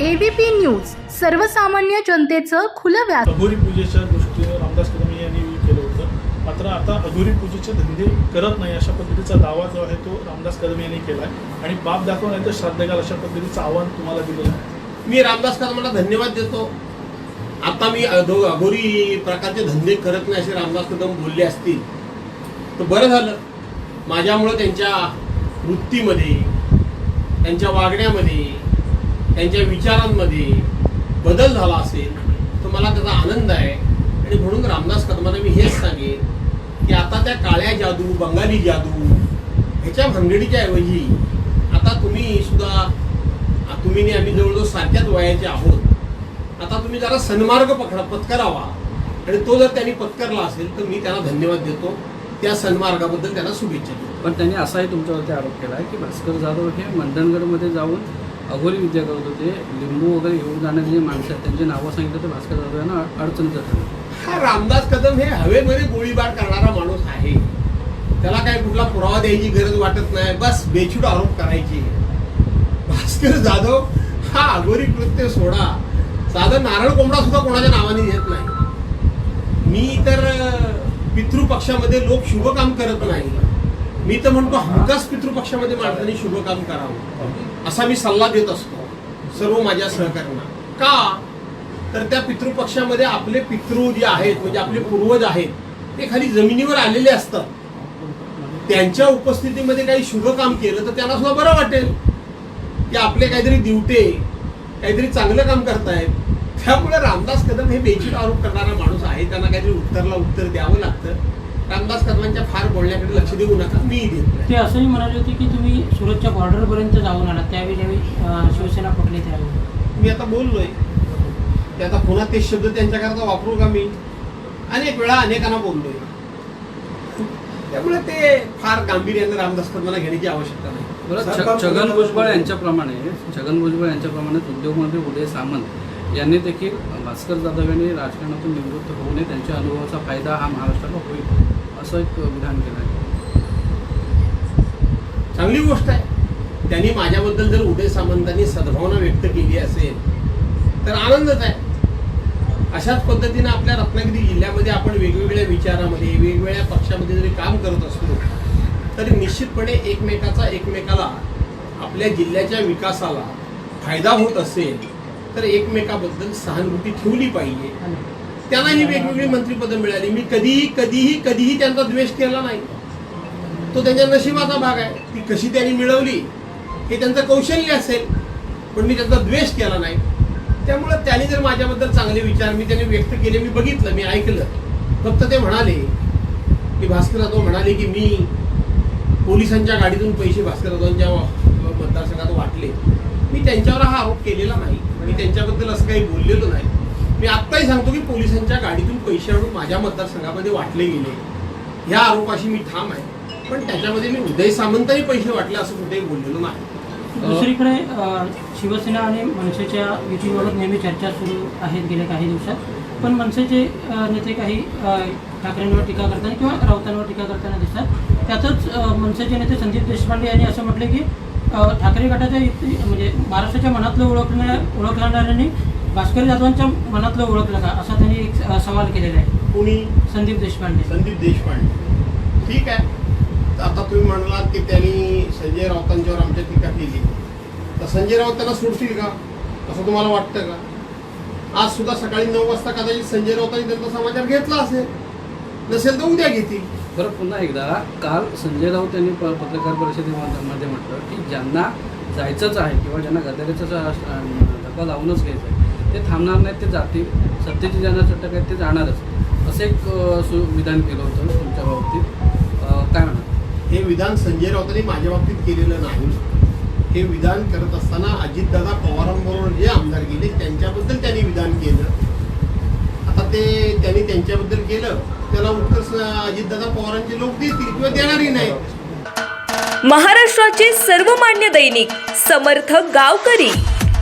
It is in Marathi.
एबीपी न्यूज सर्वसामान्य जनतेचं खुलं व्यास अघोरी पूजेच्या दृष्टीने रामदास कदम यांनी केलं होतं. मात्र आता अघोरी पूजेचे धंदे करत नाही अशा पद्धतीचा दावा जो आहे तो रामदास कदम यांनी केला आहे आणि बाप दाखव नाही तर श्राद्ध अशा पद्धतीचं आव्हान तुम्हाला दिलेलं आहे. मी रामदास कदमांना धन्यवाद देतो. आता मी अधो अघोरी प्रकारचे धंदे करत नाही असे रामदास कदम बोलले असतील तर बरं झालं. माझ्यामुळं त्यांच्या वृत्तीमध्ये त्यांच्या वागण्यामध्ये त्यांच्या विचारांमध्ये बदल झाला असेल तर मला त्याचा आनंद आहे. आणि म्हणून रामदास कदमांना मी हेच सांगेन की आता त्या काळ्या जादू बंगाली जादू ह्याच्या भानगडीच्या ऐवजी आता तुम्ही सुद्धा तुम्ही आणि आम्ही जवळजवळ सारख्याच वयाचे आहोत. आता तुम्ही जरा सन्मार्ग पकडा पत्करावा. आणि तो जर त्यांनी पत्करला असेल तर मी त्यांना धन्यवाद देतो. त्या सन्मार्गाबद्दल त्यांना शुभेच्छा देतो. पण त्यांनी असाही तुमच्यावरती आरोप केला आहे की भास्कर जाधव हे मंडणगडमध्ये जाऊन अघोरी विद्या करत होते. लिंबू वगैरे घेऊन जाणारे जी माणसं आहेत त्यांची नावं सांगितलं तर भास्कर जाधव यांना अडचणीचं ठरलं हा रामदास कदम हे हवेमध्ये गोळीबार करणारा माणूस आहे. त्याला काय कुठला पुरावा द्यायची गरज वाटत नाही. बस बेछूट आरोप करायची. भास्कर जाधव हा अघोरी कृत्य सोडा. साधं नारळ कोंबडा सुद्धा कोणाच्या नावाने येत नाही. मी तर पितृपक्षामध्ये लोक शुभ काम करत नाही. मी तर म्हणतो हमखास पितृपक्षामध्ये माणसांनी शुभ काम करावं. असा मी सल्ला देत असतो. सर्व माझ्या सहकार्यांना का? तर त्या पितृपक्षामध्ये आपले पितृ जे आहेत म्हणजे आपले पूर्वज आहेत ते खाली जमिनीवर आलेले असतात. त्यांच्या उपस्थितीमध्ये काही शुभ काम केलं तर त्यांना सुद्धा बरं वाटेल. की आपले काहीतरी दिवटे काहीतरी चांगलं काम करतायत. त्यामुळे रामदास कदम हे बेचित आरोप करणारा माणूस आहे. त्यांना काहीतरी उत्तरला उत्तर द्यावं लागतं. रामदास कदमांच्या फार बोलण्याकडे लक्ष देऊ नका. मी ते असंही म्हणाले होते की तुम्ही सुरतच्या बॉर्डरपर्यंत जाऊन आलात त्यावेळी ज्यावेळी शिवसेना पकडली त्यावेळी. मी आता बोललोय. ते आता पुन्हा ते शब्द त्यांच्याकरता वापरू का मी? अनेक वेळा अनेकांना बोललोय. त्यामुळे ते फार गांभीर्याने रामदास कदमाला घेण्याची आवश्यकता नाही. छगन भुजबळ यांच्याप्रमाणे छगन भुजबळ यांच्याप्रमाणे उद्योगमंत्री उदय सामंत यांनी देखील भास्कर जाधव यांनी राजकारणातून निवृत्त होऊ नये त्यांच्या अनुभवाचा फायदा हा महाराष्ट्राला होईल. असं एक विधान केलं आहे. चांगली गोष्ट आहे. त्यांनी माझ्याबद्दल जर उदय सामंतांनी सद्भावना व्यक्त केली असेल तर आनंदच आहे. अशाच पद्धतीने आपल्या रत्नागिरी जिल्ह्यामध्ये आपण वेगवेगळ्या विचारामध्ये वेगवेगळ्या पक्षामध्ये जरी काम करत असलो तरी निश्चितपणे एकमेकाचा एकमेकाला आपल्या जिल्ह्याच्या विकासाला फायदा होत असेल तर एकमेकाबद्दल सहानुभूती ठेवली पाहिजे. त्यांनाही वेगवेगळी मंत्रीपदं मिळाली. मी कधीही कधीही कधीही त्यांचा द्वेष केला नाही. तो त्यांच्या नशिबाचा भाग आहे. ती कशी त्यांनी मिळवली हे त्यांचं कौशल्य असेल पण मी त्यांचा द्वेष केला नाही. त्यामुळे त्यांनी जर माझ्याबद्दल चांगले विचार मी त्यांनी व्यक्त केले मी बघितलं मी ऐकलं. फक्त ते म्हणाले की भास्कर म्हणाले की मी पोलिसांच्या गाडीतून पैसे भास्कर जाधवांच्या मतदारसंघात वाटले. मी त्यांच्यावर हा आरोप केलेला नाही. मी त्यांच्याबद्दल असं काही बोललेलो नाही. मी आत्ताही सांगतो की पोलिसांच्या गाडीतून पैसे आणून माझ्या मतदारसंघामध्ये वाटले गेले. ह्या आरोपाशी मी ठाम आहे. पण त्याच्यामध्ये मी उदय सामंतही पैसे वाटले असं कुठेही बोललेलो नाही. दुसरीकडे शिवसेना आणि मनसेच्या युतीबाबत नेहमी चर्चा सुरू आहेत गेल्या काही दिवसात. पण मनसेचे नेते काही ठाकरेंवर टीका करताना किंवा राऊतांवर टीका करताना दिसतात. त्यातच मनसेचे नेते संदीप देशपांडे यांनी असं म्हटले की ठाकरे गटाच्या युती म्हणजे महाराष्ट्राच्या मनातलं ओळखण्या ओळखणाऱ्यांनी भास्कर जाधवांच्या मनातलं ओळखलं का? असा त्यांनी एक सवाल केलेला आहे. कुणी? संदीप देशपांडे. संदीप देशपांडे. ठीक आहे. तर आता तुम्ही म्हणालात की त्यांनी संजय राऊतांच्यावर आमच्या टीका केली. तर संजय राऊत त्यांना सोडतील का? असं तुम्हाला वाटतं का? आज सुद्धा सकाळी नऊ वाजता कदाचित संजय राऊतांनी त्यांचा समाचार घेतला असेल. नसेल तर उद्या घेतील. बरं पुन्हा एकदा काल संजय राऊत यांनी प- पत्रकार परिषदेमध्ये म्हटलं की ज्यांना जायचंच आहे किंवा ज्यांना गदारीचा धक्का लावूनच घ्यायचं आहे ते थांबणार नाहीत ते जातील. सत्तेची ज्यांना चटक आहेत ते जाणारच. असं एक सु विधान केलं होतं तुमच्या बाबतीत. काय म्हणा हे विधान संजय राऊतांनी माझ्या बाबतीत केलेलं नाही. हे विधान करत असताना अजितदादा पवारांबरोबर जे आमदार गेले त्यांच्याबद्दल त्यांनी विधान केलं. आता ते त्यांनी त्यांच्याबद्दल केलं त्याला उत्तर अजितदादा पवारांचे लोक देतील किंवा देणारही नाही महाराष्ट्राचे सर्वमान्य दैनिक समर्थ गावकरी.